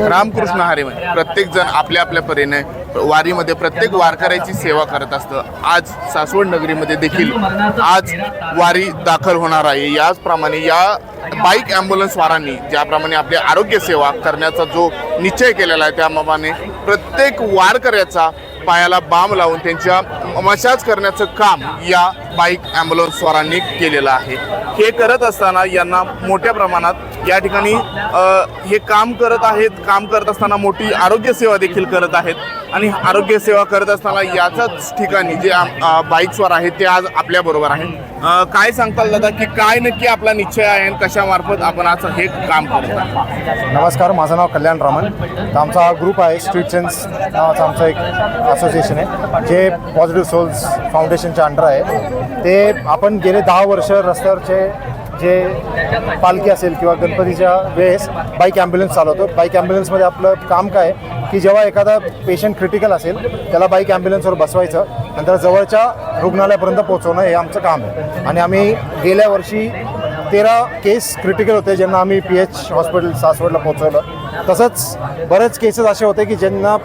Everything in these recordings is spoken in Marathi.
रामकृष्ण हरी म्हणजे. प्रत्येक जण आपल्या आपल्या परीने वारीमध्ये प्रत्येक वारकऱ्याची सेवा करत असतं. आज सासवड नगरीमध्ये देखील आज वारी दाखल होणार आहे. याचप्रमाणे या बाईक ॲम्ब्युलन्सवारांनी ज्याप्रमाणे आपली आरोग्य सेवा करण्याचा जो निश्चय केलेला आहे त्याप्रमाणे प्रत्येक वारकऱ्याचा पायाला बाम लावून त्यांच्या मशाज करण्याचं काम या बाईक ॲम्ब्युलन्सवारांनी केलेलं आहे. हे करत असताना यांना मोठ्या प्रमाणात या ठिकाणी हे काम करत आहेत. काम करत असताना मोठी आरोग्य सेवा देखील करत आहेत. आणि आरोग्य सेवा करत असताना याच्याच ठिकाणी जे बाईक्सवर आहेत ते आज आपल्याबरोबर आहेत. काय सांगताल दादा की काय नक्की आपला निश्चय आहे आणि कशामार्फत आपण आज हे काम करतो नमस्कार माझं नाव कल्याण रामन तर आमचा हा ग्रुप आहे स्ट्रीट सेन्स नावाचा आमचं एक असोसिएशन आहे जे पॉझिटिव्ह सोल्स फाउंडेशनच्या अंडर आहे. ते आपण गेले दहा वर्ष रस्त्यावरचे जे पालखी असेल किंवा गणपतीच्या वेळेस बाईक ॲम्ब्युलन्स चालवतो. बाईक ॲम्ब्युलन्समध्ये आपलं काम काय की जेव्हा एखादा पेशंट क्रिटिकल असेल त्याला बाईक ॲम्ब्युलन्सवर बसवायचं नंतर जवळच्या रुग्णालयापर्यंत पोहोचवणं हे आमचं काम आहे. आणि आम्ही गेल्या वर्षी तेरा केस क्रिटिकल होते ज्यांना आम्ही पी एच हॉस्पिटल सासवडला पोहोचवलं. तसंच बरेच केसेस असे होते की ज्यांना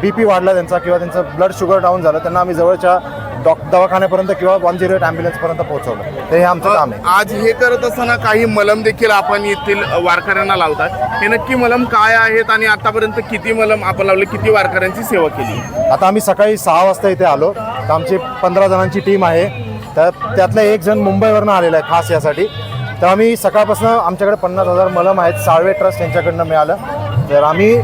बी पी वाढला त्यांचा किंवा त्यांचं ब्लड शुगर डाऊन झालं त्यांना आम्ही जवळच्या डॉक दवाखान्यापर्यंत किंवा वन झिरो एट ॲम्ब्युलन्सपर्यंत पोहोचवलं. तर हे आमचं काम आहे. आज हे करत असताना काही मलम देखील आपण येथील वारकऱ्यांना लावतात. हे नक्की मलम काय आहेत आणि आतापर्यंत किती मलम आपण लावले किती वारकऱ्यांची सेवा केली? आता आम्ही सकाळी सहा वाजता इथे आलो. तर आमची पंधरा जणांची टीम आहे. तर त्यातलं एक जण मुंबईवरनं आलेला आहे खास यासाठी. तर आम्ही सकाळपासून आमच्याकडे पन्नास हजार मलम आहेत. साळवे ट्रस्ट यांच्याकडनं मिळालं. तर आम्ही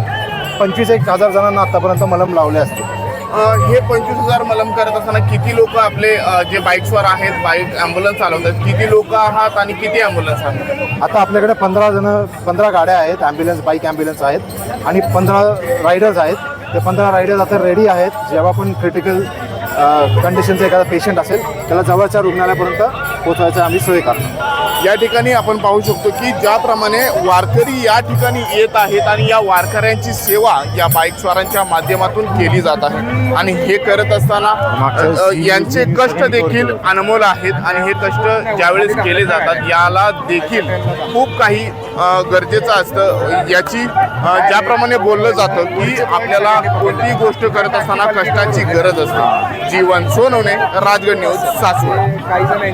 पंचवीस एक हजार जणांना आतापर्यंत मलम लावले असते हे पंचवीस हजार मलम करत असताना किती लोक आपले जे बाईक्सवर आहेत बाईक ॲम्ब्युलन्स चालवतात किती लोक आहात आणि किती ॲम्ब्युलन्स आहेत? आता आपल्याकडे पंधरा जण पंधरा गाड्या आहेत ॲम्ब्युलन्स बाईक ॲम्ब्युलन्स आहेत आणि पंधरा रायडर्स आहेत. ते पंधरा रायडर्स आता रेडी आहेत. जेव्हा पण क्रिटिकल कंडिशनचा एखादा पेशंट असेल त्याला जवळच्या रुग्णालयापर्यंत पोहोचवायचं आम्ही सोय करतो या ठिकाणी आपण पाहू शकतो की ज्याप्रमाणे वारकरी या ठिकाणी येत आहेत आणि या वारकऱ्यांची सेवा या बाईकस्वारांच्या माध्यमातून केली जात आहे. आणि हे करत असताना यांचे कष्ट देखील अनमोल आहेत आणि हे कष्ट ज्यावेळेस केले जातात याला देखील खूप काही गरजेचं असतं. याची ज्याप्रमाणे बोललं जातं की आपल्याला कोणतीही गोष्ट करत असताना कष्टाची गरज असते. जीवन सोनवणे राजगड न्यूज सासवड.